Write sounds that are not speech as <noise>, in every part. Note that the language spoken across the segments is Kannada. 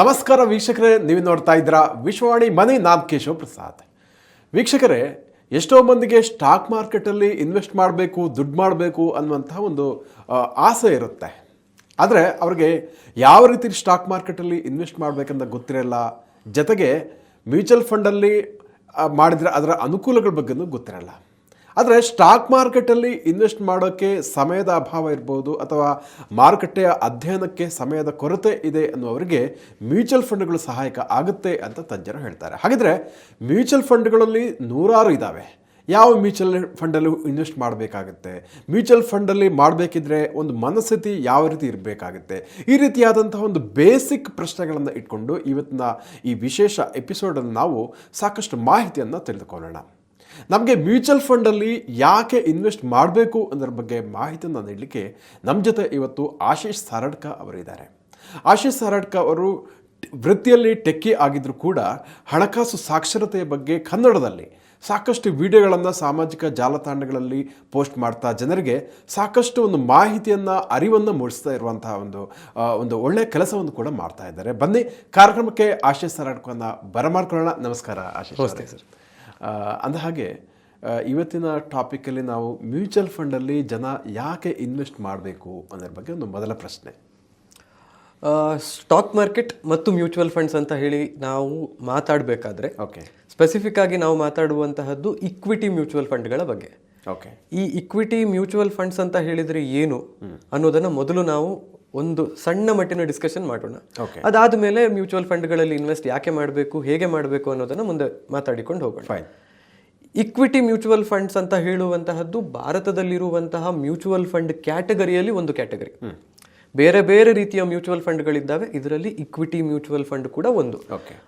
ನಮಸ್ಕಾರ ವೀಕ್ಷಕರೇ, ನೀವು ನೋಡ್ತಾ ಇದ್ದೀರಾ ವಿಶ್ವವಾಣಿ ಮನಿ ನಾಮ್ ಕೇಶವ ಪ್ರಸಾದ್. ವೀಕ್ಷಕರೇ, ಎಷ್ಟೋ ಮಂದಿಗೆ ಸ್ಟಾಕ್ ಮಾರ್ಕೆಟಲ್ಲಿ ಇನ್ವೆಸ್ಟ್ ಮಾಡಬೇಕು, ದುಡ್ಡು ಮಾಡಬೇಕು ಅನ್ನುವಂಥ ಒಂದು ಆಸೆ ಇರುತ್ತೆ. ಆದರೆ ಅವ್ರಿಗೆ ಯಾವ ರೀತಿ ಸ್ಟಾಕ್ ಮಾರ್ಕೆಟಲ್ಲಿ ಇನ್ವೆಸ್ಟ್ ಮಾಡಬೇಕಂತ ಗೊತ್ತಿರಲ್ಲ ಜೊತೆಗೆ ಮ್ಯೂಚುವಲ್ ಫಂಡಲ್ಲಿ ಮಾಡಿದರೆ ಅದರ ಅನುಕೂಲಗಳ ಬಗ್ಗೆನೂ ಗೊತ್ತಿರಲ್ಲ. ಆದರೆ ಸ್ಟಾಕ್ ಮಾರ್ಕೆಟಲ್ಲಿ ಇನ್ವೆಸ್ಟ್ ಮಾಡೋಕ್ಕೆ ಸಮಯದ ಅಭಾವ ಇರ್ಬೋದು ಅಥವಾ ಮಾರುಕಟ್ಟೆಯ ಅಧ್ಯಯನಕ್ಕೆ ಸಮಯದ ಕೊರತೆ ಇದೆ ಅನ್ನುವರಿಗೆ ಮ್ಯೂಚುವಲ್ ಫಂಡ್ಗಳು ಸಹಾಯಕ ಆಗುತ್ತೆ ಅಂತ ತಜ್ಞರು ಹೇಳ್ತಾರೆ. ಹಾಗಿದ್ರೆ ಮ್ಯೂಚುವಲ್ ಫಂಡ್ಗಳಲ್ಲಿ ನೂರಾರು ಇದ್ದಾವೆ ಯಾವ ಮ್ಯೂಚುವಲ್ ಫಂಡಲ್ಲಿ ಇನ್ವೆಸ್ಟ್ ಮಾಡಬೇಕಾಗುತ್ತೆ? ಮ್ಯೂಚುವಲ್ ಫಂಡಲ್ಲಿ ಮಾಡಬೇಕಿದ್ರೆ ಒಂದು ಮನಸ್ಥಿತಿ ಯಾವ ರೀತಿ ಇರಬೇಕಾಗುತ್ತೆ? ಈ ರೀತಿಯಾದಂತಹ ಒಂದು ಬೇಸಿಕ್ ಪ್ರಶ್ನೆಗಳನ್ನು ಇಟ್ಕೊಂಡು ಇವತ್ತಿನ ಈ ವಿಶೇಷ ಎಪಿಸೋಡನ್ನು ನಾವು ಸಾಕಷ್ಟು ಮಾಹಿತಿಯನ್ನು ತಿಳಿದುಕೊಳ್ಳೋಣ. ನಮಗೆ ಮ್ಯೂಚುವಲ್ ಫಂಡಲ್ಲಿ ಯಾಕೆ ಇನ್ವೆಸ್ಟ್ ಮಾಡಬೇಕು ಅನ್ನೋದ್ರ ಬಗ್ಗೆ ಮಾಹಿತಿಯನ್ನು ನೀಡಲಿಕ್ಕೆ ನಮ್ಮ ಜೊತೆ ಇವತ್ತು ಆಶೀಶ್ ಸಾರಡ್ಕ ಅವರಿದ್ದಾರೆ. ಆಶೀಶ್ ಸಾರಡ್ಕ ಅವರು ವೃತ್ತಿಯಲ್ಲಿ ಟೆಕ್ಕಿ ಆಗಿದ್ದರೂ ಕೂಡ ಹಣಕಾಸು ಸಾಕ್ಷರತೆಯ ಬಗ್ಗೆ ಕನ್ನಡದಲ್ಲಿ ಸಾಕಷ್ಟು ವಿಡಿಯೋಗಳನ್ನು ಸಾಮಾಜಿಕ ಜಾಲತಾಣಗಳಲ್ಲಿ ಪೋಸ್ಟ್ ಮಾಡ್ತಾ ಜನರಿಗೆ ಸಾಕಷ್ಟು ಒಂದು ಮಾಹಿತಿಯನ್ನು, ಅರಿವನ್ನು ಮೂಡಿಸ್ತಾ ಇರುವಂತಹ ಒಂದು ಒಂದು ಒಳ್ಳೆಯ ಕೆಲಸವನ್ನು ಕೂಡ ಮಾಡ್ತಾ ಇದ್ದಾರೆ. ಬನ್ನಿ ಕಾರ್ಯಕ್ರಮಕ್ಕೆ ಆಶೀಶ್ ಸಾರಡ್ಕನ್ನ ಬರಮಾಡ್ಕೊಳ್ಳೋಣ. ನಮಸ್ಕಾರ ಆಶೀಶ್ ಸರ್. ಅಂದ ಹಾಗೆ ಇವತ್ತಿನ ಟಾಪಿಕಲ್ಲಿ ನಾವು ಮ್ಯೂಚುವಲ್ ಫಂಡಲ್ಲಿ ಜನ ಯಾಕೆ ಇನ್ವೆಸ್ಟ್ ಮಾಡಬೇಕು ಅನ್ನೋದ್ರ ಬಗ್ಗೆ ಒಂದು ಮೊದಲ ಪ್ರಶ್ನೆ. ಸ್ಟಾಕ್ ಮಾರ್ಕೆಟ್ ಮತ್ತು ಮ್ಯೂಚುವಲ್ ಫಂಡ್ಸ್ ಅಂತ ಹೇಳಿ ನಾವು ಮಾತಾಡಬೇಕಾದ್ರೆ ಓಕೆ ಸ್ಪೆಸಿಫಿಕ್ ಆಗಿ ನಾವು ಮಾತಾಡುವಂತಹದ್ದು ಇಕ್ವಿಟಿ ಮ್ಯೂಚುವಲ್ ಫಂಡ್ಗಳ ಬಗ್ಗೆ. ಓಕೆ ಈ ಇಕ್ವಿಟಿ ಮ್ಯೂಚುವಲ್ ಫಂಡ್ಸ್ ಅಂತ ಹೇಳಿದರೆ ಏನು ಅನ್ನೋದನ್ನು ಮೊದಲು ನಾವು ಒಂದು ಸಣ್ಣ ಮಟ್ಟಿನ ಡಿಸ್ಕಷನ್ ಮಾಡೋಣ. ಅದಾದ ಮೇಲೆ ಮ್ಯೂಚುವಲ್ ಫಂಡ್ಗಳಲ್ಲಿ ಇನ್ವೆಸ್ಟ್ ಯಾಕೆ ಮಾಡಬೇಕು ಹೇಗೆ ಮಾಡಬೇಕು ಅನ್ನೋದನ್ನ ಮುಂದೆ ಮಾತಾಡಿಕೊಂಡು ಹೋಗೋಣ. ಫೈನ್ ಇಕ್ವಿಟಿ ಮ್ಯೂಚುವಲ್ ಫಂಡ್ಸ್ ಅಂತ ಹೇಳುವಂತಹದ್ದು ಭಾರತದಲ್ಲಿರುವಂತಹ ಮ್ಯೂಚುವಲ್ ಫಂಡ್ ಕ್ಯಾಟಗರಿಯಲ್ಲಿ ಒಂದು ಕ್ಯಾಟಗರಿ ಬೇರೆ ಬೇರೆ ರೀತಿಯ ಮ್ಯೂಚುವಲ್ ಫಂಡ್ಗಳಿದ್ದಾವೆ ಇದರಲ್ಲಿ ಇಕ್ವಿಟಿ ಮ್ಯೂಚುವಲ್ ಫಂಡ್ ಕೂಡ ಒಂದು.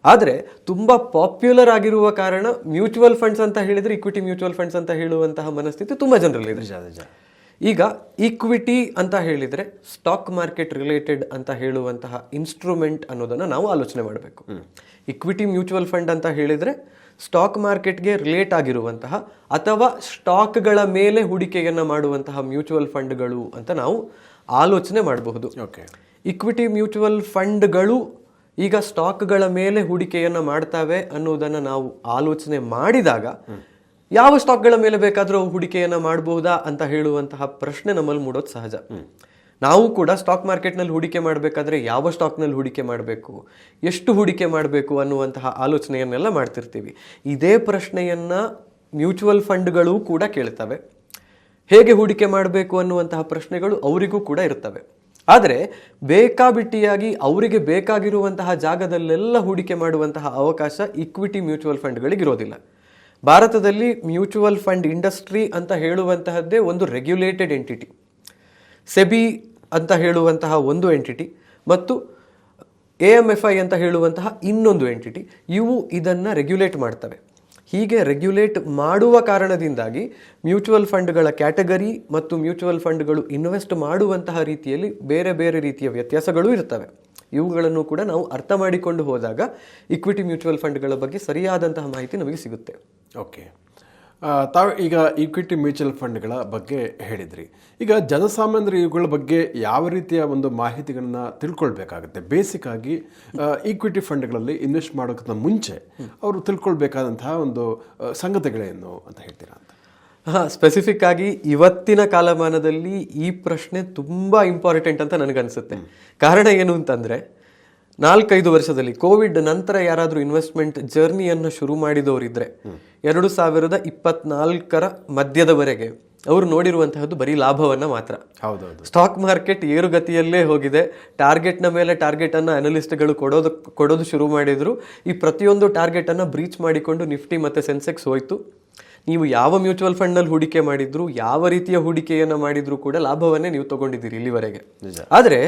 ಆದರೆ ತುಂಬಾ ಪಾಪ್ಯುಲರ್ ಆಗಿರುವ ಕಾರಣ ಮ್ಯೂಚುವಲ್ ಫಂಡ್ಸ್ ಅಂತ ಹೇಳಿದ್ರೆ ಇಕ್ವಿಟಿ ಮ್ಯೂಚುವಲ್ ಫಂಡ್ಸ್ ಅಂತ ಹೇಳುವಂತಹ ಮನಸ್ಥಿತಿ ತುಂಬಾ ಜನರಲ್ಲಿದೆ ಈಗ ಈಕ್ವಿಟಿ ಅಂತ ಹೇಳಿದರೆ ಸ್ಟಾಕ್ ಮಾರ್ಕೆಟ್ ರಿಲೇಟೆಡ್ ಅಂತ ಹೇಳುವಂತಹ ಇನ್ಸ್ಟ್ರೂಮೆಂಟ್ ಅನ್ನೋದನ್ನು ನಾವು ಆಲೋಚನೆ ಮಾಡಬೇಕು. ಇಕ್ವಿಟಿ ಮ್ಯೂಚುವಲ್ ಫಂಡ್ ಅಂತ ಹೇಳಿದರೆ ಸ್ಟಾಕ್ ಮಾರ್ಕೆಟ್ಗೆ ರಿಲೇಟ್ ಆಗಿರುವಂತಹ ಅಥವಾ ಸ್ಟಾಕ್ಗಳ ಮೇಲೆ ಹೂಡಿಕೆಯನ್ನು ಮಾಡುವಂತಹ ಮ್ಯೂಚುವಲ್ ಫಂಡ್ಗಳು ಅಂತ ನಾವು ಆಲೋಚನೆ ಮಾಡಬಹುದು. ಓಕೆ. ಇಕ್ವಿಟಿ ಮ್ಯೂಚುವಲ್ ಫಂಡ್ಗಳು ಈಗ ಸ್ಟಾಕ್ಗಳ ಮೇಲೆ ಹೂಡಿಕೆಯನ್ನು ಮಾಡ್ತಾವೆ ಅನ್ನೋದನ್ನು ನಾವು ಆಲೋಚನೆ ಮಾಡಿದಾಗ ಯಾವ ಸ್ಟಾಕ್ಗಳ ಮೇಲೆ ಬೇಕಾದರೂ ಹೂಡಿಕೆಯನ್ನು ಹೂಡಿಕೆಯನ್ನ ಮಾಡಬಹುದಾ ಅಂತ ಹೇಳುವಂತಹ ಪ್ರಶ್ನೆ ನಮ್ಮಲ್ಲಿ ಮೂಡೋದು ಸಹಜ. ನಾವು ಕೂಡ ಸ್ಟಾಕ್ ಮಾರ್ಕೆಟ್ನಲ್ಲಿ ಹೂಡಿಕೆ ಮಾಡಬೇಕಾದ್ರೆ ಯಾವ ಸ್ಟಾಕ್ನಲ್ಲಿ ಹೂಡಿಕೆ ಮಾಡಬೇಕು ಎಷ್ಟು ಹೂಡಿಕೆ ಮಾಡಬೇಕು ಅನ್ನುವಂತಹ ಆಲೋಚನೆಯನ್ನೆಲ್ಲ ಮಾಡ್ತಿರ್ತೀವಿ. ಇದೇ ಪ್ರಶ್ನೆಯನ್ನು ಮ್ಯೂಚುವಲ್ ಫಂಡ್ಗಳು ಕೂಡ ಕೇಳ್ತವೆ. ಹೇಗೆ ಹೂಡಿಕೆ ಮಾಡಬೇಕು ಅನ್ನುವಂತಹ ಪ್ರಶ್ನೆಗಳು ಅವರಿಗೂ ಕೂಡ ಇರ್ತವೆ. ಆದರೆ ಬೇಕಾಬಿಟ್ಟಿಯಾಗಿ ಅವರಿಗೆ ಬೇಕಾಗಿರುವಂತಹ ಜಾಗದಲ್ಲೆಲ್ಲ ಹೂಡಿಕೆ ಮಾಡುವಂತಹ ಅವಕಾಶ ಇಕ್ವಿಟಿ ಮ್ಯೂಚುವಲ್ ಫಂಡ್ಗಳಿಗಿರೋದಿಲ್ಲ ಭಾರತದಲ್ಲಿ ಮ್ಯೂಚುವಲ್ ಫಂಡ್ ಇಂಡಸ್ಟ್ರಿ ಅಂತ ಹೇಳುವಂತಹದ್ದೇ ಒಂದು ರೆಗ್ಯುಲೇಟೆಡ್ ಎಂಟಿಟಿ. ಸೆಬಿ ಅಂತ ಹೇಳುವಂತಹ ಒಂದು ಎಂಟಿಟಿ ಮತ್ತು ಎ ಎಂ ಎಫ್ ಐ ಅಂತ ಹೇಳುವಂತಹ ಇನ್ನೊಂದು ಎಂಟಿಟಿ. ಇವು ಇದನ್ನು ರೆಗ್ಯುಲೇಟ್ ಮಾಡ್ತವೆ. ಹೀಗೆ ರೆಗ್ಯುಲೇಟ್ ಮಾಡುವ ಕಾರಣದಿಂದಾಗಿ ಮ್ಯೂಚುವಲ್ ಫಂಡ್ಗಳ ಕ್ಯಾಟಗರಿ ಮತ್ತು ಮ್ಯೂಚುವಲ್ ಫಂಡ್ಗಳು ಇನ್ವೆಸ್ಟ್ ಮಾಡುವಂತಹ ರೀತಿಯಲ್ಲಿ ಬೇರೆ ಬೇರೆ ರೀತಿಯ ವ್ಯತ್ಯಾಸಗಳು ಇರ್ತವೆ ಇವುಗಳನ್ನು ಕೂಡ ನಾವು ಅರ್ಥ ಮಾಡಿಕೊಂಡು ಹೋದಾಗ ಇಕ್ವಿಟಿ ಮ್ಯೂಚುವಲ್ ಫಂಡ್ಗಳ ಬಗ್ಗೆ ಸರಿಯಾದಂತಹ ಮಾಹಿತಿ ನಮಗೆ ಸಿಗುತ್ತೆ. ಓಕೆ. ತಾವು ಈಗ ಈಕ್ವಿಟಿ ಮ್ಯೂಚುವಲ್ ಫಂಡ್ಗಳ ಬಗ್ಗೆ ಹೇಳಿದ್ರಿ. ಈಗ ಜನಸಾಮಾನ್ಯರು ಇವುಗಳ ಬಗ್ಗೆ ಯಾವ ರೀತಿಯ ಒಂದು ಮಾಹಿತಿಗಳನ್ನ ತಿಳ್ಕೊಳ್ಬೇಕಾಗುತ್ತೆ? ಬೇಸಿಕ್ ಆಗಿ ಈಕ್ವಿಟಿ ಫಂಡ್ಗಳಲ್ಲಿ ಇನ್ವೆಸ್ಟ್ ಮಾಡೋಕ್ಕಿಂತ ಮುಂಚೆ ಅವರು ತಿಳ್ಕೊಳ್ಬೇಕಾದಂತಹ ಒಂದು ಸಂಗತಿಗಳೇನು ಅಂತ ಹೇಳ್ತೀರಾ ಅಂತ? ಹಾ ಸ್ಪೆಸಿಫಿಕ್ ಆಗಿ ಇವತ್ತಿನ ಕಾಲಮಾನದಲ್ಲಿ ಈ ಪ್ರಶ್ನೆ ತುಂಬಾ ಇಂಪಾರ್ಟೆಂಟ್ ಅಂತ ನನಗನ್ಸುತ್ತೆ. ಕಾರಣ ಏನು ಅಂತಂದ್ರೆ ನಾಲ್ಕೈದು ವರ್ಷದಲ್ಲಿ ಕೋವಿಡ್ ನಂತರ ಯಾರಾದರೂ ಇನ್ವೆಸ್ಟ್ಮೆಂಟ್ ಜರ್ನಿಯನ್ನು ಶುರು ಮಾಡಿದವರಿದ್ರೆ ಎರಡು ಸಾವಿರದ ಇಪ್ಪತ್ನಾಲ್ಕರ ಮಧ್ಯದವರೆಗೆ ಅವರು ನೋಡಿರುವಂತಹದ್ದು ಬರೀ ಲಾಭವನ್ನ ಮಾತ್ರ. ಹೌದು ಸ್ಟಾಕ್ ಮಾರ್ಕೆಟ್ ಏರುಗತಿಯಲ್ಲೇ ಹೋಗಿದೆ. ಟಾರ್ಗೆಟ್ನ ಮೇಲೆ ಟಾರ್ಗೆಟ್ ಅನ್ನ ಅನಲಿಸ್ಟ್ಗಳು ಕೊಡೋದು ಕೊಡೋದು ಶುರು ಮಾಡಿದ್ರು. ಈ ಪ್ರತಿಯೊಂದು ಟಾರ್ಗೆಟ್ ಅನ್ನ ಬ್ರೀಚ್ ಮಾಡಿಕೊಂಡು ನಿಫ್ಟಿ ಮತ್ತು ಸೆನ್ಸೆಕ್ಸ್ ಹೋಯ್ತು. ನೀವು ಯಾವ ಮ್ಯೂಚುವಲ್ ಫಂಡ್ನಲ್ಲಿ ಹೂಡಿಕೆ ಮಾಡಿದ್ರು ಯಾವ ರೀತಿಯ ಹೂಡಿಕೆಯನ್ನ ಮಾಡಿದ್ರು ಕೂಡ ಲಾಭವನ್ನೇ ನೀವು ತಗೊಂಡಿದ್ದೀರಿ ಇಲ್ಲಿವರೆಗೆ. ಆದರೆ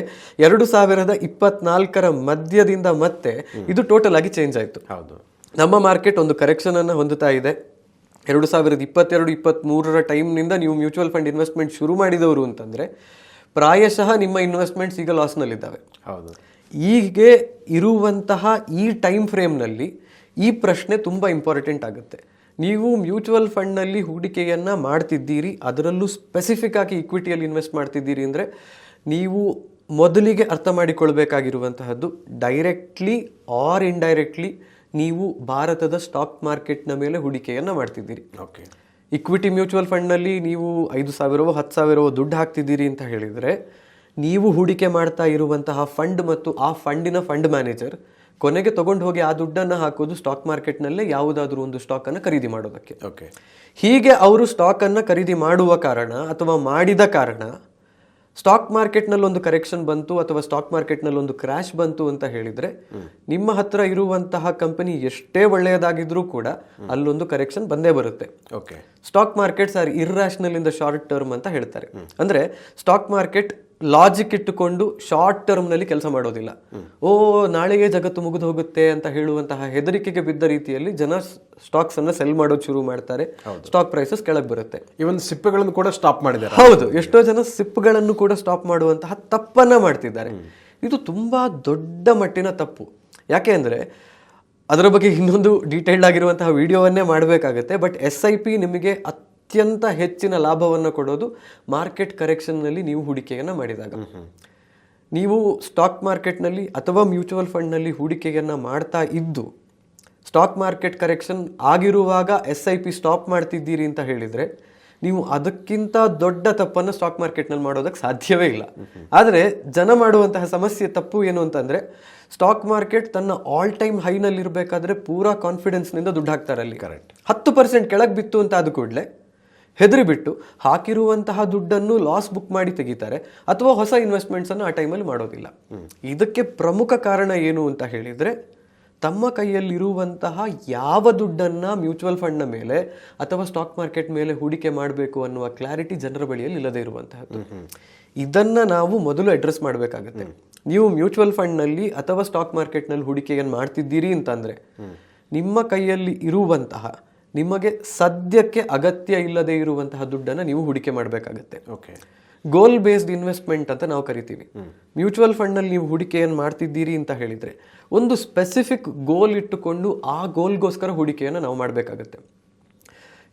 ಎರಡು ಸಾವಿರದ ಇಪ್ಪತ್ನಾಲ್ಕರ ಮಧ್ಯದಿಂದ ಮತ್ತೆ ಇದು ಟೋಟಲ್ ಆಗಿ ಚೇಂಜ್ ಆಯ್ತು. ಹೌದು. ನಮ್ಮ ಮಾರ್ಕೆಟ್ ಒಂದು ಕರೆಕ್ಷನ್ ಅನ್ನು ಹೊಂದುತ್ತಾ ಇದೆ. ಎರಡು ಸಾವಿರದ ಇಪ್ಪತ್ತೆರಡು ಇಪ್ಪತ್ತ್ಮೂರರ ಟೈಮ್ನಿಂದ ನೀವು ಮ್ಯೂಚುವಲ್ ಫಂಡ್ ಇನ್ವೆಸ್ಟ್ಮೆಂಟ್ ಶುರು ಮಾಡಿದವರು ಅಂತಂದ್ರೆ ಪ್ರಾಯಶಃ ನಿಮ್ಮ ಇನ್ವೆಸ್ಟ್ಮೆಂಟ್ಸ್ ಈಗ ಲಾಸ್ನಲ್ಲಿದ್ದಾವೆ ಹೌದು. ಹೀಗೆ ಇರುವಂತಹ ಈ ಟೈಮ್ ಫ್ರೇಮ್ನಲ್ಲಿ ಈ ಪ್ರಶ್ನೆ ತುಂಬ ಇಂಪಾರ್ಟೆಂಟ್ ಆಗುತ್ತೆ. ನೀವು ಮ್ಯೂಚುವಲ್ ಫಂಡ್ನಲ್ಲಿ ಹೂಡಿಕೆಯನ್ನು ಮಾಡ್ತಿದ್ದೀರಿ ಅದರಲ್ಲೂ ಸ್ಪೆಸಿಫಿಕ್ ಆಗಿ ಇಕ್ವಿಟಿಯಲ್ಲಿ ಇನ್ವೆಸ್ಟ್ ಮಾಡ್ತಿದ್ದೀರಿ ಅಂದರೆ ನೀವು ಮೊದಲಿಗೆ ಅರ್ಥ ಮಾಡಿಕೊಳ್ಬೇಕಾಗಿರುವಂತಹದ್ದು ಡೈರೆಕ್ಟ್ಲಿ ಆರ್ ಇಂಡೈರೆಕ್ಟ್ಲಿ ನೀವು ಭಾರತದ ಸ್ಟಾಕ್ ಮಾರ್ಕೆಟ್ನ ಮೇಲೆ ಹೂಡಿಕೆಯನ್ನು ಮಾಡ್ತಿದ್ದೀರಿ. ಓಕೆ ಇಕ್ವಿಟಿ ಮ್ಯೂಚುವಲ್ ಫಂಡ್ನಲ್ಲಿ ನೀವು ಐದು ಸಾವಿರವೋ ಹತ್ತು ಸಾವಿರವೋ ದುಡ್ಡು ಹಾಕ್ತಿದ್ದೀರಿ ಅಂತ ಹೇಳಿದರೆ ನೀವು ಹೂಡಿಕೆ ಮಾಡ್ತಾ ಇರುವಂತಹ ಫಂಡ್ ಮತ್ತು ಆ ಫಂಡಿನ ಫಂಡ್ ಮ್ಯಾನೇಜರ್ ಕೊನೆಗೆ ತಗೊಂಡು ಹೋಗಿ ಆ ದುಡ್ಡನ್ನು ಹಾಕೋದು ಸ್ಟಾಕ್ ಮಾರ್ಕೆಟ್ನಲ್ಲೇ ಯಾವುದಾದ್ರೂ ಒಂದು ಸ್ಟಾಕನ್ನು ಖರೀದಿ ಮಾಡೋದಕ್ಕೆ. ಓಕೆ ಹೀಗೆ ಅವರು ಸ್ಟಾಕನ್ನು ಖರೀದಿ ಮಾಡುವ ಕಾರಣ ಅಥವಾ ಮಾಡಿದ ಕಾರಣ ಸ್ಟಾಕ್ ಮಾರ್ಕೆಟ್ನಲ್ಲಿ ಒಂದು ಕರೆಕ್ಷನ್ ಬಂತು ಅಥವಾ ಸ್ಟಾಕ್ ಮಾರ್ಕೆಟ್ನಲ್ಲಿ ಒಂದು ಕ್ರ್ಯಾಶ್ ಬಂತು ಅಂತ ಹೇಳಿದ್ರೆ ನಿಮ್ಮ ಹತ್ರ ಇರುವಂತಹ ಕಂಪನಿ ಎಷ್ಟೇ ಒಳ್ಳೆಯದಾಗಿದ್ರೂ ಕೂಡ ಅಲ್ಲೊಂದು ಕರೆಕ್ಷನ್ ಬಂದೇ ಬರುತ್ತೆ. Okay stock markets are irrational in the short term ಅಂತ ಹೇಳ್ತಾರೆ. ಅಂದ್ರೆ ಸ್ಟಾಕ್ ಮಾರ್ಕೆಟ್ ಲಾಜಿಕ್ ಇಟ್ಟುಕೊಂಡು ಶಾರ್ಟ್ ಟರ್ಮ್ನಲ್ಲಿ ಕೆಲಸ ಮಾಡೋದಿಲ್ಲ. ಓ ನಾಳೆಗೆ ಜಗತ್ತು ಮುಗಿದು ಹೋಗುತ್ತೆ ಅಂತ ಹೇಳುವಂತಹ ಹೆದರಿಕೆಗೆ ಬಿದ್ದ ರೀತಿಯಲ್ಲಿ ಜನ ಸ್ಟಾಕ್ಸ್ ಅನ್ನ ಸೆಲ್ ಮಾಡೋದು ಶುರು ಮಾಡ್ತಾರೆ. ಸ್ಟಾಕ್ ಪ್ರೈಸಸ್ ಕೆಳಗೆ ಬರುತ್ತೆ. ಇವನ್ ಸಿಪ್ಪೆಗಳನ್ನು ಕೂಡ ಸ್ಟಾಪ್ ಮಾಡಿದ್ದಾರೆ. ಹೌದು ಎಷ್ಟೋ ಜನ ಸಿಪ್ಗಳನ್ನು ಕೂಡ ಸ್ಟಾಪ್ ಮಾಡುವಂತಹ ತಪ್ಪನ್ನ ಮಾಡ್ತಿದ್ದಾರೆ. ಇದು ತುಂಬಾ ದೊಡ್ಡ ಮಟ್ಟಿನ ತಪ್ಪು. ಯಾಕೆ ಅಂದ್ರೆ ಅದರ ಬಗ್ಗೆ ಇನ್ನೊಂದು ಡೀಟೇಲ್ಡ್ ಆಗಿರುವಂತಹ ವಿಡಿಯೋವನ್ನೇ ಮಾಡಬೇಕಾಗುತ್ತೆ ಬಟ್ ಎಸ್ ಐ ಪಿ ನಿಮಗೆ ಅತ್ಯಂತ ಹೆಚ್ಚಿನ ಲಾಭವನ್ನು ಕೊಡೋದು ಮಾರ್ಕೆಟ್ ಕರೆಕ್ಷನ್ನಲ್ಲಿ ನೀವು ಹೂಡಿಕೆಯನ್ನು ಮಾಡಿದಾಗ. ನೀವು ಸ್ಟಾಕ್ ಮಾರ್ಕೆಟ್ನಲ್ಲಿ ಅಥವಾ ಮ್ಯೂಚುವಲ್ ಫಂಡ್ನಲ್ಲಿ ಹೂಡಿಕೆಯನ್ನು ಮಾಡ್ತಾ ಇದ್ದು ಸ್ಟಾಕ್ ಮಾರ್ಕೆಟ್ ಕರೆಕ್ಷನ್ ಆಗಿರುವಾಗ ಎಸ್ ಐ ಪಿ ಸ್ಟಾಪ್ ಮಾಡ್ತಿದ್ದೀರಿ ಅಂತ ಹೇಳಿದರೆ ನೀವು ಅದಕ್ಕಿಂತ ದೊಡ್ಡ ತಪ್ಪನ್ನು ಸ್ಟಾಕ್ ಮಾರ್ಕೆಟ್ನಲ್ಲಿ ಮಾಡೋದಕ್ಕೆ ಸಾಧ್ಯವೇ ಇಲ್ಲ. ಆದರೆ ಜನ ಮಾಡುವಂತಹ ಸಮಸ್ಯೆ ತಪ್ಪು ಏನು ಅಂತಂದರೆ ಸ್ಟಾಕ್ ಮಾರ್ಕೆಟ್ ತನ್ನ ಆಲ್ ಟೈಮ್ ಹೈನಲ್ಲಿರಬೇಕಾದ್ರೆ ಪೂರಾ ಕಾನ್ಫಿಡೆನ್ಸ್ನಿಂದ ದುಡ್ಡು ಹಾಕ್ತಾರೆ ಅಲ್ಲಿ. ಕರೆಕ್ಟ್ ಹತ್ತು ಪರ್ಸೆಂಟ್ ಕೆಳಗೆ ಬಿತ್ತು ಅಂತ ಆದ ಕೂಡಲೇ ಹೆದರಿ ಬಿಟ್ಟು ಹಾಕಿರುವಂತಹ ದುಡ್ಡನ್ನು ಲಾಸ್ ಬುಕ್ ಮಾಡಿ ತೆಗಿತಾರೆ ಅಥವಾ ಹೊಸ ಇನ್ವೆಸ್ಟ್ಮೆಂಟ್ಸನ್ನು ಆ ಟೈಮಲ್ಲಿ ಮಾಡೋದಿಲ್ಲ. ಇದಕ್ಕೆ ಪ್ರಮುಖ ಕಾರಣ ಏನು ಅಂತ ಹೇಳಿದರೆ ತಮ್ಮ ಕೈಯಲ್ಲಿರುವಂತಹ ಯಾವ ದುಡ್ಡನ್ನು ಮ್ಯೂಚುವಲ್ ಫಂಡ್ನ ಮೇಲೆ ಅಥವಾ ಸ್ಟಾಕ್ ಮಾರ್ಕೆಟ್ ಮೇಲೆ ಹೂಡಿಕೆ ಮಾಡಬೇಕು ಅನ್ನುವ ಕ್ಲಾರಿಟಿ ಜನರ ಬಳಿಯಲ್ಲಿ ಇಲ್ಲದೆ ಇರುವಂತಹದ್ದು. ಇದನ್ನು ನಾವು ಮೊದಲು ಅಡ್ರೆಸ್ ಮಾಡಬೇಕಾಗುತ್ತೆ. ನೀವು ಮ್ಯೂಚುವಲ್ ಫಂಡ್ನಲ್ಲಿ ಅಥವಾ ಸ್ಟಾಕ್ ಮಾರ್ಕೆಟ್ನಲ್ಲಿ ಹೂಡಿಕೆಯನ್ನು ಮಾಡ್ತಿದ್ದೀರಿ ಅಂತಂದರೆ ನಿಮ್ಮ ಕೈಯಲ್ಲಿ ಇರುವಂತಹ ನಿಮಗೆ ಸದ್ಯಕ್ಕೆ ಅಗತ್ಯ ಇಲ್ಲದೆ ಇರುವಂತಹ ದುಡ್ಡನ್ನು ನೀವು ಹೂಡಿಕೆ ಮಾಡಬೇಕಾಗತ್ತೆ. ಓಕೆ. ಗೋಲ್ ಬೇಸ್ಡ್ ಇನ್ವೆಸ್ಟ್ಮೆಂಟ್ ಅಂತ ನಾವು ಕರಿತೀವಿ. ಮ್ಯೂಚುವಲ್ ಫಂಡ್ನಲ್ಲಿ ನೀವು ಹೂಡಿಕೆಯನ್ನು ಮಾಡ್ತಿದ್ದೀರಿ ಅಂತ ಹೇಳಿದರೆ ಒಂದು ಸ್ಪೆಸಿಫಿಕ್ ಗೋಲ್ ಇಟ್ಟುಕೊಂಡು ಆ ಗೋಲ್ಗೋಸ್ಕರ ಹೂಡಿಕೆಯನ್ನು ನಾವು ಮಾಡಬೇಕಾಗತ್ತೆ.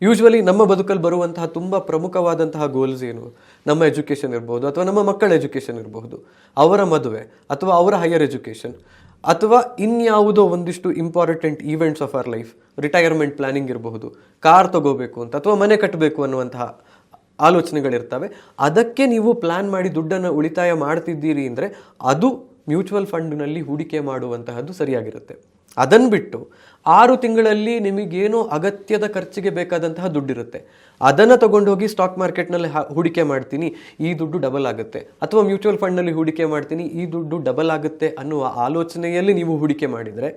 ಯೂಶ್ವಲಿ ನಮ್ಮ ಬದುಕಲ್ಲಿ ಬರುವಂತಹ ತುಂಬ ಪ್ರಮುಖವಾದಂತಹ ಗೋಲ್ಸ್ ಏನು? ನಮ್ಮ ಎಜುಕೇಷನ್ ಇರ್ಬೋದು ಅಥವಾ ನಮ್ಮ ಮಕ್ಕಳ ಎಜುಕೇಷನ್ ಇರಬಹುದು ಅವರ ಮದುವೆ ಅಥವಾ ಅವರ ಹೈಯರ್ ಎಜುಕೇಷನ್ ಅಥವಾ ಇನ್ಯಾವುದೋ ಒಂದಿಷ್ಟು important events of our life retirement planning ಇರಬಹುದು ಕಾರ್ ತಗೋಬೇಕು ಅಂತ ಅಥವಾ ಮನೆ ಕಟ್ಟಬೇಕು ಅನ್ನುವಂತಹ ಆಲೋಚನೆಗಳಿರ್ತವೆ. ಅದಕ್ಕೆ ನೀವು ಪ್ಲ್ಯಾನ್ ಮಾಡಿ ದುಡ್ಡನ್ನು ಉಳಿತಾಯ ಮಾಡ್ತಿದ್ದೀರಿ ಅಂದರೆ ಅದು ಮ್ಯೂಚುವಲ್ ಫಂಡ್ನಲ್ಲಿ ಹೂಡಿಕೆ ಮಾಡುವಂತಹದ್ದು ಸರಿಯಾಗಿರುತ್ತೆ. ಅದನ್ನು ಬಿಟ್ಟು ಆರು ತಿಂಗಳಲ್ಲಿ ನಿಮಗೇನೋ ಅಗತ್ಯದ ಖರ್ಚಿಗೆ ಬೇಕಾದಂತಹ ದುಡ್ಡಿರುತ್ತೆ. ಅದನ್ನು ತಗೊಂಡೋಗಿ ಸ್ಟಾಕ್ ಮಾರ್ಕೆಟ್ನಲ್ಲಿ ಹೂಡಿಕೆ ಮಾಡ್ತೀನಿ, ಈ ದುಡ್ಡು ಡಬಲ್ ಆಗುತ್ತೆ. ಅಥವಾ ಮ್ಯೂಚುವಲ್ ಫಂಡ್ನಲ್ಲಿ ಹೂಡಿಕೆ ಮಾಡ್ತೀನಿ, ಈ ದುಡ್ಡು ಡಬಲ್ ಆಗುತ್ತೆ ಅನ್ನುವ ಆಲೋಚನೆಯಲ್ಲಿ ನೀವು ಹೂಡಿಕೆ ಮಾಡಿದರೆ,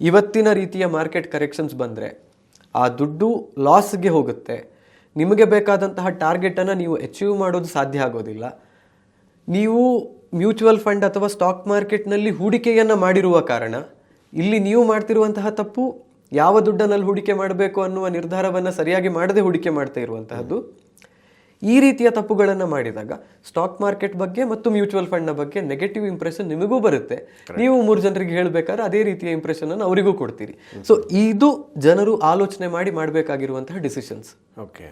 ಇವತ್ತಿನ ರೀತಿಯ ಮಾರ್ಕೆಟ್ ಕರೆಕ್ಷನ್ಸ್ ಬಂದರೆ, ಆ ದುಡ್ಡು ಲಾಸ್ಗೆ ಹೋಗುತ್ತೆ. ನಿಮಗೆ ಬೇಕಾದಂತಹ ಟಾರ್ಗೆಟನ್ನು ನೀವು ಅಚೀವ್ ಮಾಡೋದು ಸಾಧ್ಯ ಆಗೋದಿಲ್ಲ. ನೀವು ಮ್ಯೂಚುವಲ್ ಫಂಡ್ ಅಥವಾ ಸ್ಟಾಕ್ ಮಾರ್ಕೆಟ್ನಲ್ಲಿ ಹೂಡಿಕೆಯನ್ನು ಮಾಡಿರುವ ಕಾರಣ ಇಲ್ಲಿ ನೀವು ಮಾಡ್ತಿರುವಂತಹ ತಪ್ಪು ಯಾವ ದುಡ್ಡನಲ್ಲಿ ಹೂಡಿಕೆ ಮಾಡಬೇಕು ಅನ್ನುವ ನಿರ್ಧಾರವನ್ನು ಸರಿಯಾಗಿ ಮಾಡದೆ ಹೂಡಿಕೆ ಮಾಡ್ತಾ ಇರುವಂತಹದ್ದು ಈ ರೀತಿಯ ತಪ್ಪುಗಳನ್ನು ಮಾಡಿದಾಗ ಸ್ಟಾಕ್ ಮಾರ್ಕೆಟ್ ಬಗ್ಗೆ ಮತ್ತು ಮ್ಯೂಚುವಲ್ ಫಂಡ್ನ ಬಗ್ಗೆ ನೆಗೆಟಿವ್ ಇಂಪ್ರೆಷನ್ ನಿಮಗೂ ಬರುತ್ತೆ. ನೀವು ಮೂರು ಜನರಿಗೆ ಹೇಳಬೇಕಾದ್ರೆ ಅದೇ ರೀತಿಯ ಇಂಪ್ರೆಷನ್ ಅನ್ನು ಅವರಿಗೂ ಕೊಡ್ತೀರಿ. ಸೊ ಇದು ಜನರು ಆಲೋಚನೆ ಮಾಡಿ ಮಾಡಬೇಕಾಗಿರುವಂತಹ ಡಿಸಿಷನ್ಸ್ ಓಕೆ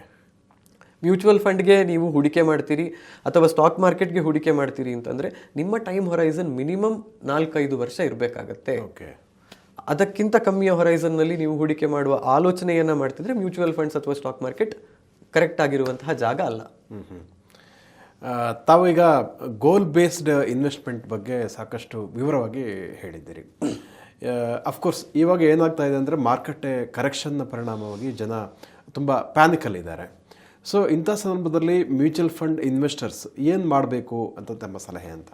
ಮ್ಯೂಚುವಲ್ ಫಂಡ್ಗೆ ನೀವು ಹೂಡಿಕೆ ಮಾಡ್ತೀರಿ ಅಥವಾ ಸ್ಟಾಕ್ ಮಾರ್ಕೆಟ್ಗೆ ಹೂಡಿಕೆ ಮಾಡ್ತೀರಿ ಅಂತಂದರೆ ನಿಮ್ಮ ಟೈಮ್ ಹೊರೈಸನ್ ಮಿನಿಮಮ್ ನಾಲ್ಕೈದು ವರ್ಷ ಇರಬೇಕಾಗತ್ತೆ. ಓಕೆ. ಅದಕ್ಕಿಂತ ಕಮ್ಮಿಯ ಹೊರೈಸನ್ನಲ್ಲಿ ನೀವು ಹೂಡಿಕೆ ಮಾಡುವ ಆಲೋಚನೆಯನ್ನು ಮಾಡ್ತಿದ್ರೆ ಮ್ಯೂಚುವಲ್ ಫಂಡ್ಸ್ ಅಥವಾ ಸ್ಟಾಕ್ ಮಾರ್ಕೆಟ್ ಕರೆಕ್ಟ್ ಆಗಿರುವಂತಹ ಜಾಗ ಅಲ್ಲ. ತಾವು ಈಗ ಗೋಲ್ ಬೇಸ್ಡ್ ಇನ್ವೆಸ್ಟ್ಮೆಂಟ್ ಬಗ್ಗೆ ಸಾಕಷ್ಟು ವಿವರವಾಗಿ ಹೇಳಿದ್ದೀರಿ. ಅಫ್ಕೋರ್ಸ್ ಇವಾಗ ಏನಾಗ್ತಾ ಇದೆ ಅಂದರೆ ಮಾರ್ಕೆಟ್ ಕರೆಕ್ಷನ್ನ ಪರಿಣಾಮವಾಗಿ ಜನ ತುಂಬ ಪ್ಯಾನಿಕಲ್ಲಿದ್ದಾರೆ ಸೊ ಇಂಥ ಸಂದರ್ಭದಲ್ಲಿ ಮ್ಯೂಚುವಲ್ ಫಂಡ್ ಇನ್ವೆಸ್ಟರ್ಸ್ ಏನು ಮಾಡಬೇಕು ಅಂತ ತಮ್ಮ ಸಲಹೆ ಅಂತ?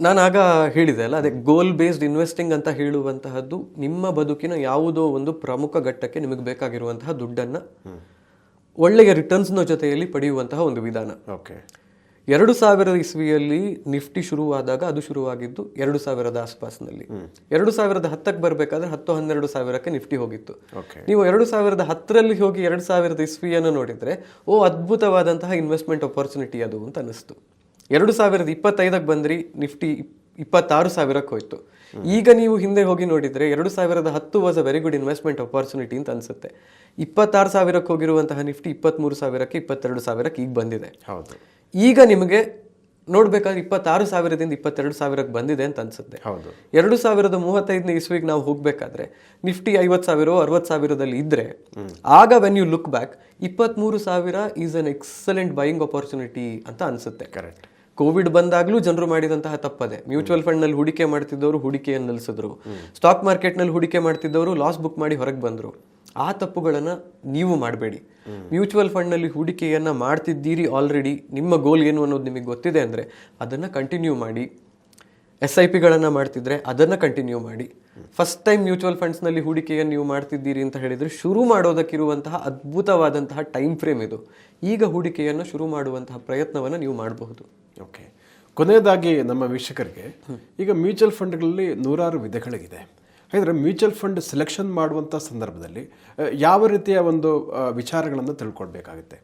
ನಾನು ಆಗ ಹೇಳಿದೆ ಅಲ್ಲ ಅದೇ ಗೋಲ್ ಬೇಸ್ಡ್ ಇನ್ವೆಸ್ಟಿಂಗ್ ಅಂತ ಹೇಳುವಂತಹದ್ದು ನಿಮ್ಮ ಬದುಕಿನ ಯಾವುದೋ ಒಂದು ಪ್ರಮುಖ ಘಟ್ಟಕ್ಕೆ ನಿಮಗೆ ಬೇಕಾಗಿರುವಂತಹ ದುಡ್ಡನ್ನು ಒಳ್ಳೆಯ ರಿಟರ್ನ್ಸ್ನ ಜೊತೆಯಲ್ಲಿ ಪಡೆಯುವಂತಹ ಒಂದು ವಿಧಾನ. ಓಕೆ ಎರಡು ಸಾವಿರದ ಇಸ್ವಿಯಲ್ಲಿ ನಿಫ್ಟಿ ಶುರುವಾದಾಗ ಅದು ಶುರುವಾಗಿದ್ದು ಎರಡು ಸಾವಿರದ ಆಸ್ಪಾಸ್ನಲ್ಲಿ. ಎರಡು ಸಾವಿರದ ಹತ್ತಕ್ಕೆ ಬರಬೇಕಾದ್ರೆ ಹತ್ತು ಹನ್ನೆರಡು ಸಾವಿರಕ್ಕೆ ನಿಫ್ಟಿ ಹೋಗಿತ್ತು. ನೀವು ಎರಡು ಸಾವಿರದ ಹತ್ತರಲ್ಲಿ ಹೋಗಿ ಎರಡು ಸಾವಿರದ ಇಸ್ವಿಯನ್ನು ನೋಡಿದರೆ ಓ ಅದ್ಭುತವಾದಂತಹ ಇನ್ವೆಸ್ಟ್ಮೆಂಟ್ ಅಪರ್ಚುನಿಟಿ ಅದು ಅಂತ ಅನಿಸ್ತು ಎರಡು ಸಾವಿರದ ಇಪ್ಪತ್ತೈದಕ್ಕೆ ಬಂದ್ರಿ ನಿಫ್ಟಿ ಇಪ್ಪತ್ತಾರು ಸಾವಿರಕ್ಕೆ ಹೋಯ್ತು. ಈಗ ನೀವು ಹಿಂದೆ ಹೋಗಿ ನೋಡಿದ್ರೆ ಎರಡು ಸಾವಿರದ ಹತ್ತು was a very good investment opportunity ಅಂತ ಅನ್ಸುತ್ತೆ. ಇಪ್ಪತ್ತಾರು ಸಾವಿರಕ್ಕೆ ಹೋಗಿರುವಂತಹ ನಿಫ್ಟಿ ಇಪ್ಪತ್ತ್ಮೂರು ಸಾವಿರಕ್ಕೆ ಇಪ್ಪತ್ತೆರಡು ಸಾವಿರಕ್ಕೆ ಈಗ ಬಂದಿದೆ. ಹೌದು. ಈಗ ನಿಮಗೆ ನೋಡ್ಬೇಕಾದ್ರೆ ಇಪ್ಪತ್ತಾರು ಸಾವಿರದಿಂದ ಇಪ್ಪತ್ತೆರಡು ಸಾವಿರಕ್ಕೆ ಬಂದಿದೆ ಅಂತ ಅನ್ಸುತ್ತೆ. ಹೌದು. ಎರಡು ಸಾವಿರದ ಮೂವತ್ತೈದನೇ ಇಸ್ವಿಗೆ ನಾವು ಹೋಗ್ಬೇಕಾದ್ರೆ ನಿಫ್ಟಿ ಐವತ್ತು ಸಾವಿರ ಅರವತ್ತು ಸಾವಿರದಲ್ಲಿ ಇದ್ರೆ ಆಗ ವೆನ್ ಯು ಲುಕ್ ಬ್ಯಾಕ್ ಇಪ್ಪತ್ತ್ಮೂರು ಸಾವಿರ is an excellent buying opportunity ಅಂತ ಅನ್ಸುತ್ತೆ. ಕರೆಕ್ಟ್ ಕೋವಿಡ್ ಬಂದಾಗಲೂ ಜನರು ಮಾಡಿದಂತಹ ತಪ್ಪದೆ ಮ್ಯೂಚುವಲ್ ಫಂಡ್ನಲ್ಲಿ ಹೂಡಿಕೆ ಮಾಡ್ತಿದ್ದವರು ಹೂಡಿಕೆಯನ್ನು ನಿಲ್ಲಿಸಿದ್ರು. ಸ್ಟಾಕ್ ಮಾರ್ಕೆಟ್ನಲ್ಲಿ ಹೂಡಿಕೆ ಮಾಡ್ತಿದ್ದವರು ಲಾಸ್ ಬುಕ್ ಮಾಡಿ ಹೊರಗೆ ಬಂದರು. ಆ ತಪ್ಪುಗಳನ್ನು ನೀವು ಮಾಡಬೇಡಿ. ಮ್ಯೂಚುವಲ್ ಫಂಡ್ನಲ್ಲಿ ಹೂಡಿಕೆಯನ್ನು ಮಾಡ್ತಿದ್ದೀರಿ ಆಲ್ರೆಡಿ. ನಿಮ್ಮ ಗೋಲ್ ಏನು ಅನ್ನೋದು ನಿಮಗೆ ಗೊತ್ತಿದೆ ಅಂದರೆ ಅದನ್ನು ಕಂಟಿನ್ಯೂ ಮಾಡಿ. ಎಸ್ ಐ ಪಿಗಳನ್ನು ಮಾಡ್ತಿದ್ರೆ ಅದನ್ನು ಕಂಟಿನ್ಯೂ ಮಾಡಿ. ಫಸ್ಟ್ ಟೈಮ್ ಮ್ಯೂಚುವಲ್ ಫಂಡ್ಸ್ನಲ್ಲಿ ಹೂಡಿಕೆಯನ್ನು ನೀವು ಮಾಡ್ತಿದ್ದೀರಿ ಅಂತ ಹೇಳಿದರೆ ಶುರು ಮಾಡೋದಕ್ಕಿರುವಂತಹ ಅದ್ಭುತವಾದಂತಹ ಟೈಮ್ ಫ್ರೇಮ್ ಇದು. ಈಗ ಹೂಡಿಕೆಯನ್ನು ಶುರು ಮಾಡುವಂತಹ ಪ್ರಯತ್ನವನ್ನು ನೀವು ಮಾಡಬಹುದು. ಓಕೆ ಕೊನೆಯದಾಗಿ ನಮ್ಮ ವೀಕ್ಷಕರಿಗೆ, ಈಗ ಮ್ಯೂಚುವಲ್ ಫಂಡ್ಗಳಲ್ಲಿ ನೂರಾರು ವಿಧಗಳಿದೆ ಹಾಗಾದರೆ ಮ್ಯೂಚುವಲ್ ಫಂಡ್ ಸೆಲೆಕ್ಷನ್ ಮಾಡುವಂಥ ಸಂದರ್ಭದಲ್ಲಿ ಯಾವ ರೀತಿಯ ಒಂದು ವಿಚಾರಗಳನ್ನು ತಿಳ್ಕೊಳ್ಬೇಕಾಗುತ್ತೆ?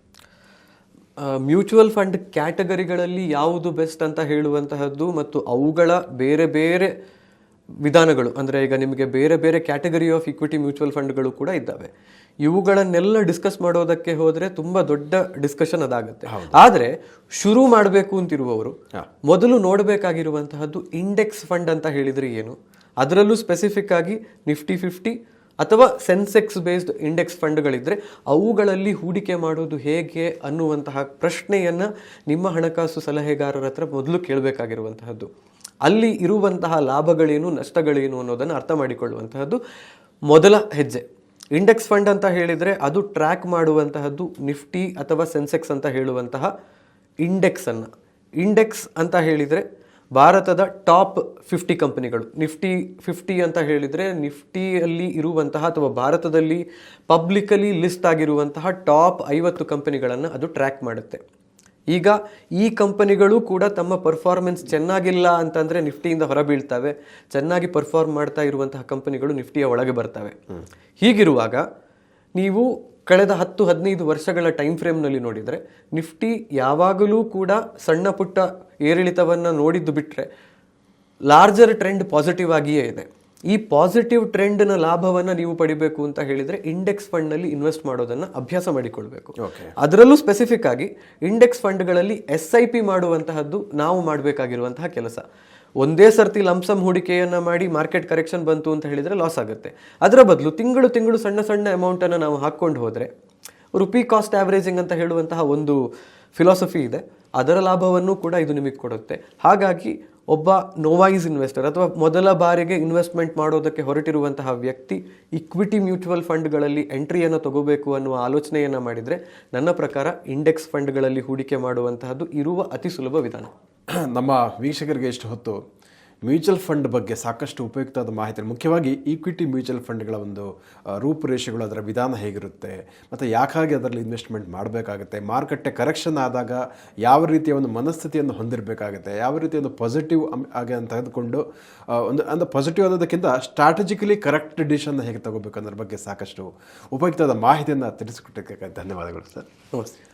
ಮ್ಯೂಚುವಲ್ ಫಂಡ್ ಕ್ಯಾಟಗರಿಗಳಲ್ಲಿ ಯಾವುದು ಬೆಸ್ಟ್ ಅಂತ ಹೇಳುವಂತಹದ್ದು ಮತ್ತು ಅವುಗಳ ಬೇರೆ ಬೇರೆ ವಿಧಾನಗಳು ಅಂದರೆ ಈಗ ನಿಮಗೆ ಬೇರೆ ಬೇರೆ ಕ್ಯಾಟಗರಿ ಆಫ್ ಇಕ್ವಿಟಿ ಮ್ಯೂಚುವಲ್ ಫಂಡ್ಗಳು ಕೂಡ ಇದ್ದಾವೆ. ಇವುಗಳನ್ನೆಲ್ಲ ಡಿಸ್ಕಸ್ ಮಾಡೋದಕ್ಕೆ ಹೋದರೆ ತುಂಬ ದೊಡ್ಡ ಡಿಸ್ಕಷನ್ ಅದಾಗುತ್ತೆ. ಆದರೆ ಶುರು ಮಾಡಬೇಕು ಅಂತಿರುವವರು ಮೊದಲು ನೋಡಬೇಕಾಗಿರುವಂತಹದ್ದು ಇಂಡೆಕ್ಸ್ ಫಂಡ್ ಅಂತ ಹೇಳಿದರೆ ಏನು? ಅದರಲ್ಲೂ ಸ್ಪೆಸಿಫಿಕ್ ಆಗಿ ನಿಫ್ಟಿ ಫಿಫ್ಟಿ ಅಥವಾ ಸೆನ್ಸೆಕ್ಸ್ ಬೇಸ್ಡ್ ಇಂಡೆಕ್ಸ್ ಫಂಡ್ಗಳಿದ್ದರೆ ಅವುಗಳಲ್ಲಿ ಹೂಡಿಕೆ ಮಾಡೋದು ಹೇಗೆ ಅನ್ನುವಂತಹ ಪ್ರಶ್ನೆಯನ್ನ ನಿಮ್ಮ ಹಣಕಾಸು ಸಲಹೆಗಾರರ ಹತ್ರ ಮೊದಲು ಕೇಳಬೇಕಾಗಿರುವಂತಹದ್ದು. ಅಲ್ಲಿ ಇರುವಂತಹ ಲಾಭಗಳೇನು, ನಷ್ಟಗಳೇನು ಅನ್ನೋದನ್ನು ಅರ್ಥ ಮಾಡಿಕೊಳ್ಳುವಂತಹದ್ದು ಮೊದಲ ಹೆಜ್ಜೆ. ಇಂಡೆಕ್ಸ್ ಫಂಡ್ ಅಂತ ಹೇಳಿದರೆ ಅದು ಟ್ರ್ಯಾಕ್ ಮಾಡುವಂತಹದ್ದು ನಿಫ್ಟಿ ಅಥವಾ ಸೆನ್ಸೆಕ್ಸ್ ಅಂತ ಹೇಳುವಂತಹ ಇಂಡೆಕ್ಸನ್ನು ಇಂಡೆಕ್ಸ್ ಅಂತ ಹೇಳಿದ್ರೆ ಭಾರತದ ಟಾಪ್ ಫಿಫ್ಟಿ ಕಂಪನಿಗಳು. ನಿಫ್ಟಿ ಫಿಫ್ಟಿ ಅಂತ ಹೇಳಿದರೆ ನಿಫ್ಟಿಯಲ್ಲಿ ಇರುವಂತಹ ಅಥವಾ ಭಾರತದಲ್ಲಿ ಪಬ್ಲಿಕಲಿ ಲಿಸ್ಟ್ ಆಗಿರುವಂತಹ ಟಾಪ್ ಐವತ್ತು ಕಂಪನಿಗಳನ್ನು ಅದು ಟ್ರ್ಯಾಕ್ ಮಾಡುತ್ತೆ. ಈಗ ಈ ಕಂಪನಿಗಳು ಕೂಡ ತಮ್ಮ ಪರ್ಫಾರ್ಮೆನ್ಸ್ ಚೆನ್ನಾಗಿಲ್ಲ ಅಂತಂದರೆ ನಿಫ್ಟಿಯಿಂದ ಹೊರಬೀಳ್ತವೆ. ಚೆನ್ನಾಗಿ ಪರ್ಫಾರ್ಮ್ ಮಾಡ್ತಾ ಇರುವಂತಹ ಕಂಪನಿಗಳು ನಿಫ್ಟಿಯ ಒಳಗೆ ಬರ್ತವೆ. ಹೀಗಿರುವಾಗ ನೀವು ಕಳೆದ ಹತ್ತು ಹದಿನೈದು ವರ್ಷಗಳ ಟೈಮ್ ಫ್ರೇಮ್ನಲ್ಲಿ ನೋಡಿದರೆ ನಿಫ್ಟಿ ಯಾವಾಗಲೂ ಕೂಡ ಸಣ್ಣ ಪುಟ್ಟ ಏರಿಳಿತವನ್ನು ನೋಡಿದ್ದು ಬಿಟ್ಟರೆ ಲಾರ್ಜರ್ ಟ್ರೆಂಡ್ ಪಾಸಿಟಿವ್ ಆಗಿಯೇ ಇದೆ. ಈ ಪಾಸಿಟಿವ್ ಟ್ರೆಂಡ್ನ ಲಾಭವನ್ನು ನೀವು ಪಡಿಬೇಕು ಅಂತ ಹೇಳಿದರೆ ಇಂಡೆಕ್ಸ್ ಫಂಡ್ನಲ್ಲಿ ಇನ್ವೆಸ್ಟ್ ಮಾಡೋದನ್ನು ಅಭ್ಯಾಸ ಮಾಡಿಕೊಳ್ಬೇಕು. ಅದರಲ್ಲೂ ಸ್ಪೆಸಿಫಿಕ್ ಆಗಿ ಇಂಡೆಕ್ಸ್ ಫಂಡ್ಗಳಲ್ಲಿ ಎಸ್ ಐ ಪಿ ಮಾಡುವಂತಹದ್ದು ನಾವು ಮಾಡಬೇಕಾಗಿರುವಂತಹ ಕೆಲಸ. ಒಂದೇ ಸರ್ತಿ ಲಂಪ್ಸಮ್ ಹೂಡಿಕೆಯನ್ನು ಮಾಡಿ ಮಾರ್ಕೆಟ್ ಕರೆಕ್ಷನ್ ಬಂತು ಅಂತ ಹೇಳಿದರೆ ಲಾಸ್ ಆಗುತ್ತೆ. ಅದರ ಬದಲು ತಿಂಗಳು ತಿಂಗಳು ಸಣ್ಣ ಸಣ್ಣ ಅಮೌಂಟನ್ನು ನಾವು ಹಾಕ್ಕೊಂಡು ಹೋದರೆ ರುಪಿ ಕಾಸ್ಟ್ ಆವರೇಜಿಂಗ್ ಅಂತ ಹೇಳುವಂತಹ ಒಂದು ಫಿಲಾಸಫಿ ಇದೆ. ಅದರ ಲಾಭವನ್ನು ಕೂಡ ಇದು ನಿಮಗೆ ಕೊಡುತ್ತೆ. ಹಾಗಾಗಿ ಒಬ್ಬ ನೋವೈಸ್ ಇನ್ವೆಸ್ಟರ್ ಅಥವಾ ಮೊದಲ ಬಾರಿಗೆ ಇನ್ವೆಸ್ಟ್ಮೆಂಟ್ ಮಾಡೋದಕ್ಕೆ ಹೊರಟಿರುವಂತಹ ವ್ಯಕ್ತಿ ಇಕ್ವಿಟಿ ಮ್ಯೂಚುವಲ್ ಫಂಡ್ಗಳಲ್ಲಿ ಎಂಟ್ರಿಯನ್ನು ತಗೋಬೇಕು ಅನ್ನುವ ಆಲೋಚನೆಯನ್ನು ಮಾಡಿದರೆ ನನ್ನ ಪ್ರಕಾರ ಇಂಡೆಕ್ಸ್ ಫಂಡ್ಗಳಲ್ಲಿ ಹೂಡಿಕೆ ಮಾಡುವಂತಹದ್ದು ಇರುವ ಅತಿ ಸುಲಭ ವಿಧಾನ. <clears throat> ನಮ್ಮ ವೀಕ್ಷಕರಿಗೆ ಎಷ್ಟು ಹೊತ್ತು ಮ್ಯೂಚುವಲ್ ಫಂಡ್ ಬಗ್ಗೆ ಸಾಕಷ್ಟು ಉಪಯುಕ್ತವಾದ ಮಾಹಿತಿ ಮುಖ್ಯವಾಗಿ ಈಕ್ವಿಟಿ ಮ್ಯೂಚುವಲ್ ಫಂಡ್ಗಳ ಒಂದು ರೂಪುರೇಷೆಗಳು ಅದರ ವಿಧಾನ ಹೇಗಿರುತ್ತೆ, ಮತ್ತು ಯಾಕಾಗಿ ಅದರಲ್ಲಿ ಇನ್ವೆಸ್ಟ್ಮೆಂಟ್ ಮಾಡಬೇಕಾಗುತ್ತೆ, ಮಾರುಕಟ್ಟೆ ಕರೆಕ್ಷನ್ ಆದಾಗ ಯಾವ ರೀತಿಯ ಒಂದು ಮನಸ್ಥಿತಿಯನ್ನು ಹೊಂದಿರಬೇಕಾಗುತ್ತೆ, ಯಾವ ರೀತಿಯ ಒಂದು ಪಾಸಿಟಿವ್ ಆಗಿ ಅಂತ ತೆಗೆದುಕೊಂಡು ಒಂದು, ಅಂದರೆ ಪಾಸಿಟಿವ್ ಅನ್ನೋದಕ್ಕಿಂತ ಸ್ಟ್ರಾಟಜಿಕಲಿ ಕರೆಕ್ಟ್ ಡಿಸಿಷನ್ನ ಹೇಗೆ ತಗೋಬೇಕು ಅನ್ನೋದ್ರ ಬಗ್ಗೆ ಸಾಕಷ್ಟು ಉಪಯುಕ್ತವಾದ ಮಾಹಿತಿಯನ್ನು ತಿಳಿಸಿಕೊಟ್ಟಿದ್ದಕ್ಕೆ ಧನ್ಯವಾದಗಳು ಸರ್. ನಮಸ್ತೆ.